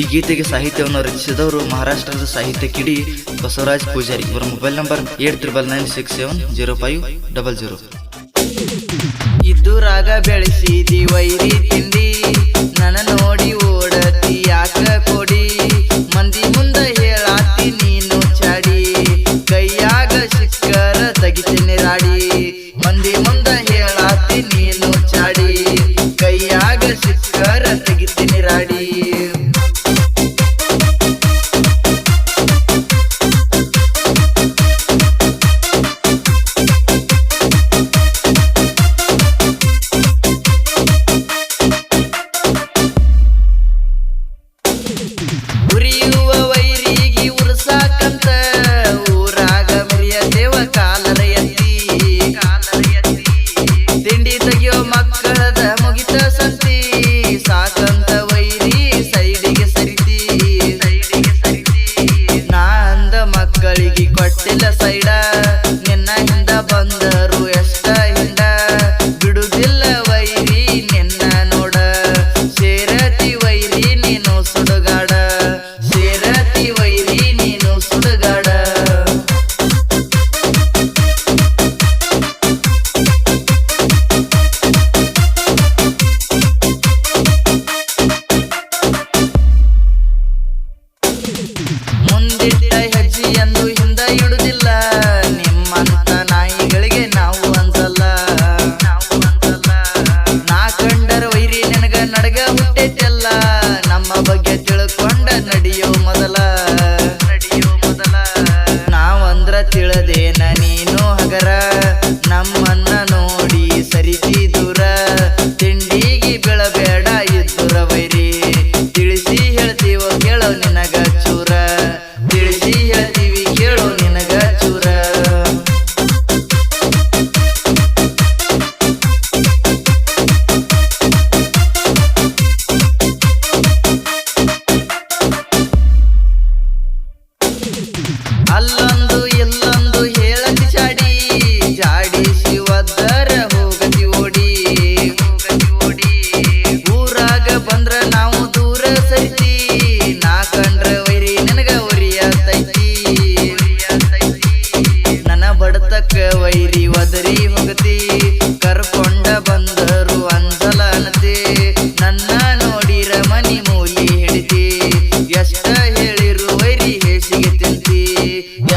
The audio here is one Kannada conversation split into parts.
ಈ ಗೀತೆಗೆ ಸಾಹಿತ್ಯವನ್ನು ರಚಿಸಿದವರು ಮಹಾರಾಷ್ಟ್ರದ ಸಾಹಿತ್ಯ ಕಿಡಿ ಬಸವರಾಜ್ ಪೂಜಾರಿ. ಇವರ mobile number eight triple nine six seven zero five double zero. ಇದ್ದುರಾಗ ಬೆಳೆಸಿದಿ ವೈರಿ ತಿಂಡಿ. ನನ ನೋಡಿ ಓಡತಿ, ಯಾಕ ಕೊಡಿ? ಮಂದಿ ಮುಂದ ಹೇಳಾತಿ, ನೀನು ಚಾಡಿ. ಕೈಯಾಗ ಸಿಕ್ಕರ ತೆಗಿತೀನಿ ರಾಡಿ. ಮಂದಿ ಮುಂದ ಹೇಳಾತಿ, ನೀನು parte las airas.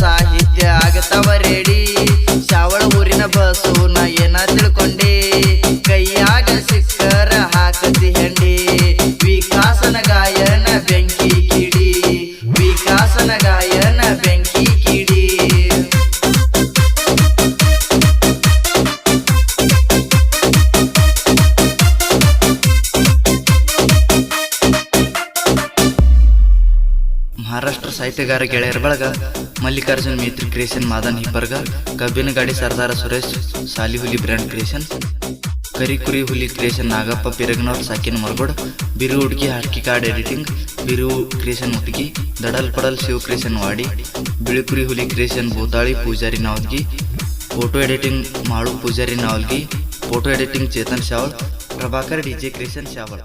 ಸಾಹಿತ್ಯ ಆಗತವ ಸಾಹಿತ್ಯಗಾರ ಗೆಳೆಯರ ಬಳಗ ಮಲ್ಲಿಕಾರ್ಜುನ್ ಮೇತ್ರಿ ಕ್ರಿಯೇಷನ್ ಮಾದನ್ ಹಿಬ್ಬರ್ಗ ಕಬ್ಬಿನ ಗಾಡಿ ಸರ್ದಾರ ಸುರೇಶ್ ಸಾಲಿಹುಲಿ ಬ್ರ್ಯಾಂಡ್ ಕ್ರಿಯೇಷನ್ ಕರಿಕುರಿ ಹುಲಿ ಕ್ರಿಯೇಷನ್ ನಾಗಪ್ಪ ಪಿರಗನವ್ರ ಸಾಕಿನ ಮರಗೋಡ್ ಬಿರು ಹುಡುಗಿ ಹಾಡ್ಕಿ ಕಾರ್ಡ್ ಎಡಿಟಿಂಗ್ ಬಿರು ಕ್ರಿಯೇಷನ್ ಹುಡುಗಿ ದಡಲ್ ಪಡಲ್ ಶಿವ ಕ್ರಿಯೇಷನ್ ವಾಡಿ ಬಿಳಿಕುರಿ ಹುಲಿ creation Bhutali Poojari Navalgi photo editing Malu Poojari Navalgi photo editing Chetan Shaval Prabhakar DJ creation Shaval